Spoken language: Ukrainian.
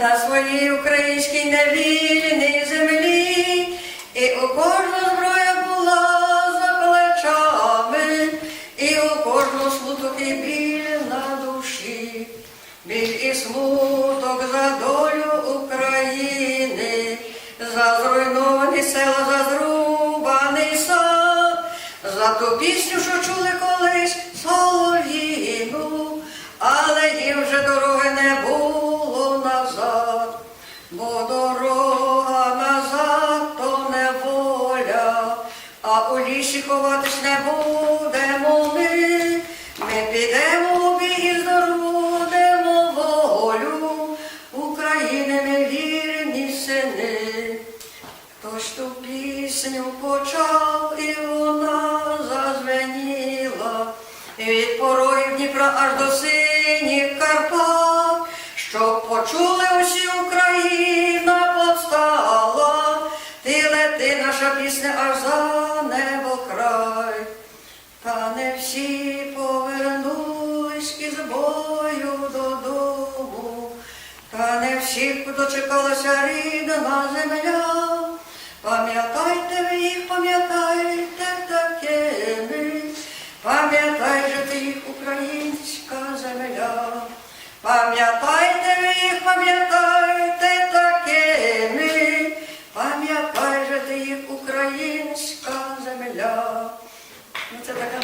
на своїй українській невільній землі, і у кожного зброя була за плечами, і у кожного смуток і біль на душі, біль і смуток за долю України, за зруйновані села, за зрубаний сад, за ту пісню, що чули колись бо дорога назад то не воля, а у лісі ховатись не будемо ми. Ми підемо у бій і здобудемо волю України ми вірні сини. Хтось ту пісню почав, і вона зазвеніла від порогів Дніпра аж до синіх Карпат, щоб почули усі Україна всі повернулись із бою додому, та не всіх дочекалася рідна земля. Пам'ятайте ви їх, пам'ятайте такими, пам'ятай же ти їх, українська земля. Пам'ятайте ви їх, пам'ятайте такими, пам'ятай же ти їх, українська земля. Ну, це така